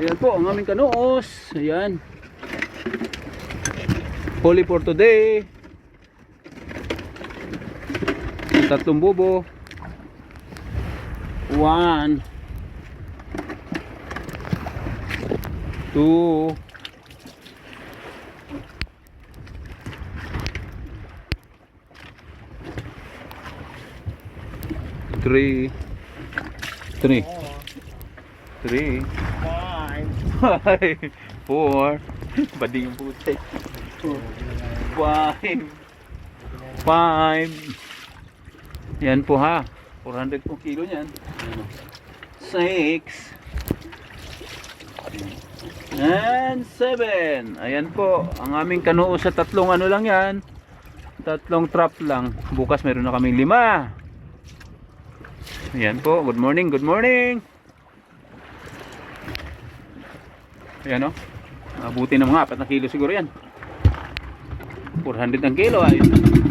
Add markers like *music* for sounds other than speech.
Ayan po ang aming kanoos. Ayan. Holy for today. Tatlong bubo. One. Two. Three. Three. Three. Five. *laughs* Four. Bading yung puti. Five. Five. Yan po ha. 400 po kilo niyan. Six. And seven. Ayan po. Ang aming kanuo sa tatlong ano lang yan. Tatlong trap lang. Bukas meron na kaming lima. Ayan po. Good morning. Good morning. Ayan o. Abuti ng mga 4 na kilo siguro yan. 400 ang kilo. Ayun.